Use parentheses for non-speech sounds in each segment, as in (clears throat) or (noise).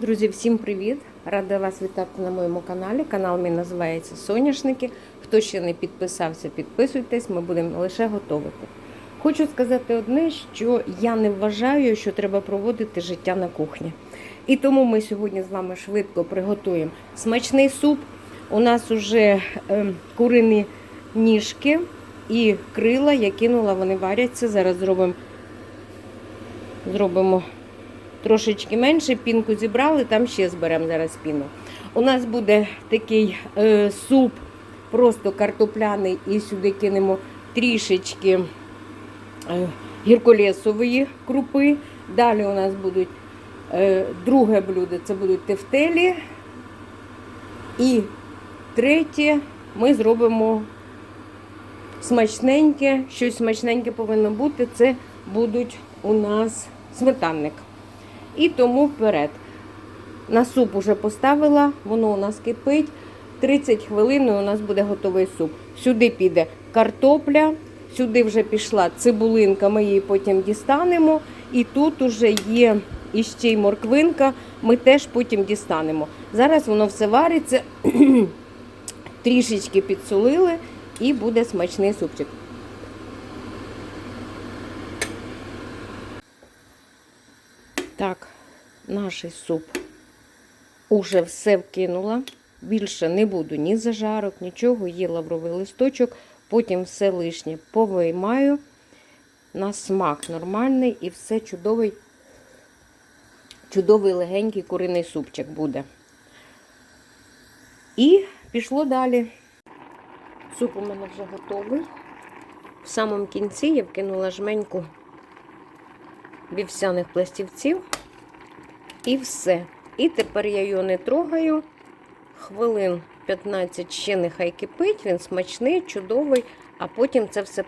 Друзі, всім привіт! Рада вас вітати на моєму каналі. Канал мій називається Соняшники. Хто ще не підписався, підписуйтесь, ми будемо лише готувати. Хочу сказати одне, що я не вважаю, що треба проводити життя на кухні. І тому ми сьогодні з вами швидко приготуємо смачний суп. У нас вже е, курині ніжки і крила. Я кинула, вони варяться. Зараз зробимо, зробимо трошечки менше, пінку зібрали, там ще зберемо зараз піну. У нас буде такий е, суп, просто картопляний, і сюди кинемо трішечки е, гірколесової крупи. Далі у нас будуть е, друге блюдо це будуть тефтелі. І третє ми зробимо смачненьке, щось смачненьке повинно бути. Це будуть у нас сметанник. І тому вперед. На суп уже поставила, воно у нас кипить. 30 хвилин і у нас буде готовий суп. Сюди піде картопля, сюди вже пішла цибулинка, ми її потім дістанемо. І тут уже є іще й морквинка, ми теж потім дістанемо. Зараз воно все вариться, (clears throat) трішечки підсолили і буде смачний супчик. Так, наш суп уже все вкинула. Більше не буду ні зажарок, нічого, є лавровий листочок, потім все лишнє повиймаю. На смак нормальний і все чудовий, чудовий легенький куриний супчик буде. І пішло далі. Суп у мене вже готовий. В самому кінці я вкинула жменьку вівсяних пластівців. І все. І тепер я його не трогаю. Хвилин 15 ще нехай кипить, він смачний, чудовий, а потім це все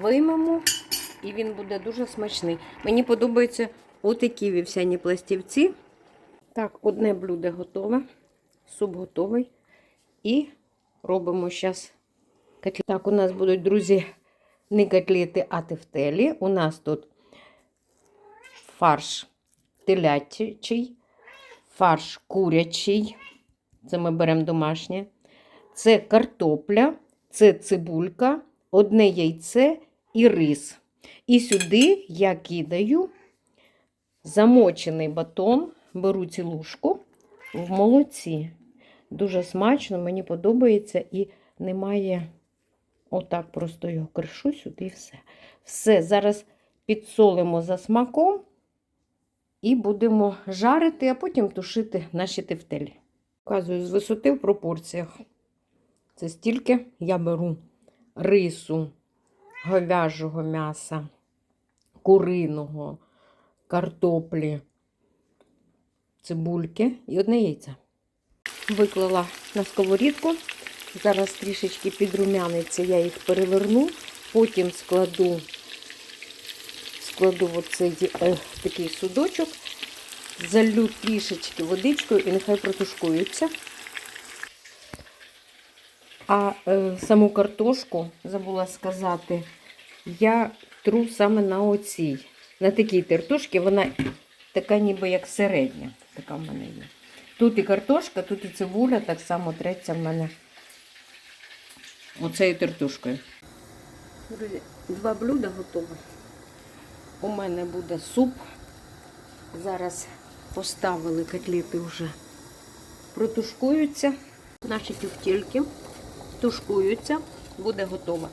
виймемо, і він буде дуже смачний. Мені подобаються отакі вівсяні пластівці. Так, одне блюдо готове, суп готовий. І робимо зараз котлети. Так, у нас будуть, друзі, не котлети, а тефтелі. У нас тут фарш телячий, фарш курячий. Це ми беремо домашнє. Це картопля, це цибулька, одне яйце і рис. І сюди я кидаю замочений батон, беру цілушку в молоці. Дуже смачно, мені подобається і немає отак просто його кришу сюди і все. Все, зараз підсолимо за смаком і будемо жарити, а потім тушити наші тефтелі. Показую з висоти в пропорціях. Це стільки я беру рису, говяжого м'яса, куриного, картоплі, цибульки і одне яйце. Виклала на сковорідку. Зараз трішечки підрумяниться, я їх переверну, потім складу складу оцей е, такий судочок, залю трішечки водичкою і нехай протушкуються. А е, саму картошку, забула сказати, я тру саме на оцій. На такій тертушці, вона така ніби як середня. Така в мене є. Тут і картошка, тут і цибуля, так само треться в мене оцею тертушкою. Друзі, два блюда готові. У мене буде суп. Зараз поставили котлети вже протушкуються. Наші тюфтільки тушкуються, буде готово.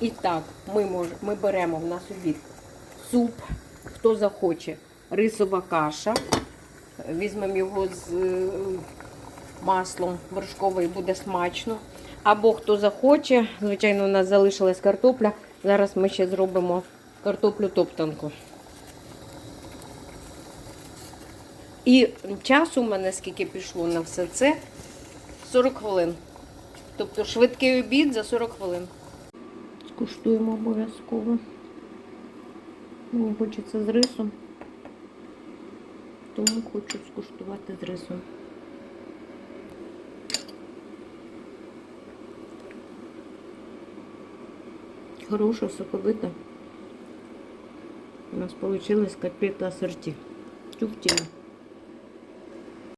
І так, ми, мож, ми беремо в нас обід суп, хто захоче, рисова каша. Візьмемо його з е, маслом вершковий, буде смачно. Або хто захоче, звичайно, у нас залишилась картопля. Зараз ми ще зробимо картоплю топтанку. І часу у мене скільки пішло на все це 40 хвилин. Тобто швидкий обід за 40 хвилин. Скуштуємо обов'язково. Мені хочеться з рисом, тому хочу скуштувати з рисом. Хороша, соковита. Нас получилось котлета ассорти. Тюфтина.